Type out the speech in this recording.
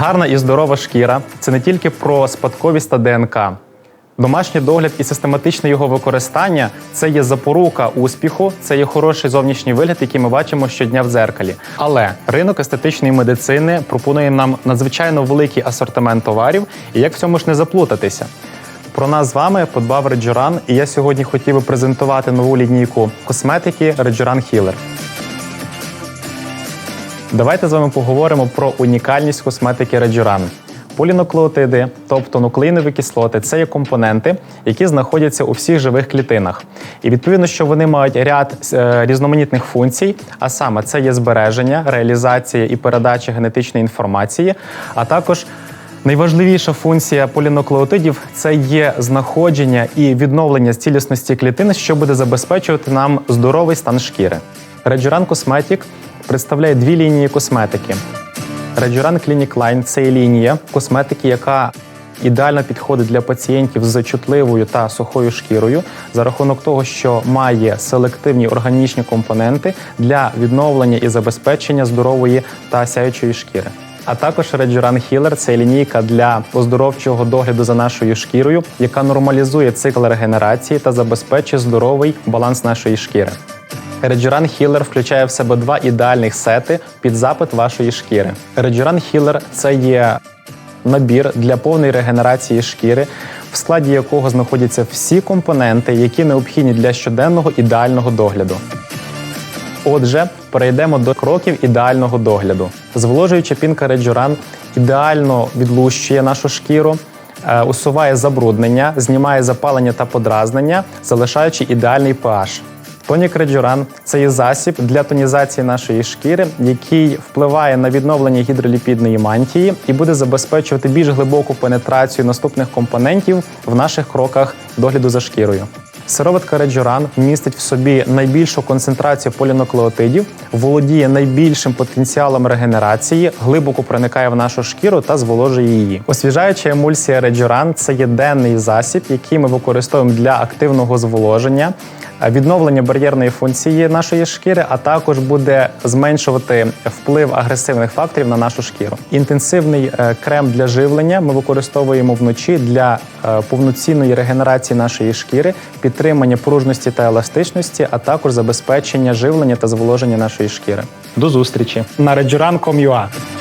Гарна і здорова шкіра це не тільки про спадковість та ДНК. Домашній догляд і систематичне його використання це є запорука успіху, це є хороший зовнішній вигляд, який ми бачимо щодня в дзеркалі. Але ринок естетичної медицини пропонує нам надзвичайно великий асортимент товарів, і як в цьому ж не заплутатися. Про нас з вами подбав Реджуран, і я сьогодні хотів би презентувати нову лінійку косметики Реджуран Healer. Давайте з вами поговоримо про унікальність косметики Реджуран. Полінуклеотиди, тобто нуклеїнові кислоти, це є компоненти, які знаходяться у всіх живих клітинах. І відповідно, що вони мають ряд е, різноманітних функцій, а саме це є збереження, реалізація і передача генетичної інформації, а також Найважливіша функція полінуклеотидів це є знаходження і відновлення цілісності клітини, що буде забезпечувати нам здоровий стан шкіри. Rejuran Cosmetic представляє дві лінії косметики. Rejuran Clinic Line – це лінія косметики, яка ідеально підходить для пацієнтів з чутливою та сухою шкірою за рахунок того, що має селективні органічні компоненти для відновлення і забезпечення здорової та сяючої шкіри. А також Rejuran Healer – це лінійка для оздоровчого догляду за нашою шкірою, яка нормалізує цикл регенерації та забезпечує здоровий баланс нашої шкіри. Rejuran Healer включає в себе два ідеальних сети під запит вашої шкіри. Rejuran Healer – це є набір для повної регенерації шкіри, в складі якого знаходяться всі компоненти, які необхідні для щоденного ідеального догляду. Отже, перейдемо до кроків ідеального догляду. Зволожуюча пінка Rejuran ідеально відлущує нашу шкіру, е, усуває забруднення, знімає запалення та подразнення, залишаючи ідеальний pH. Тонік Rejuran – це є засіб для тонізації нашої шкіри, який впливає на відновлення гідроліпідної мантії і буде забезпечувати більш глибоку пенетрацію наступних компонентів в наших кроках догляду за шкірою. Сироватка Rejuran містить в собі найбільшу концентрацію полінуклеотидів, володіє найбільшим потенціалом регенерації, глибоко проникає в нашу шкіру та зволожує її. Освіжаюча емульсія Rejuran – це є денний засіб, який ми використовуємо для активного зволоження, відновлення бар'єрної функції нашої шкіри, а також буде зменшувати вплив агресивних факторів на нашу шкіру. Інтенсивний е, крем для живлення ми використовуємо вночі для е, повноцінної регенерації нашої шкіри, підтримання пружності та еластичності, а також забезпечення живлення та зволоження нашої шкіри. До зустрічі на rejuran.com.ua.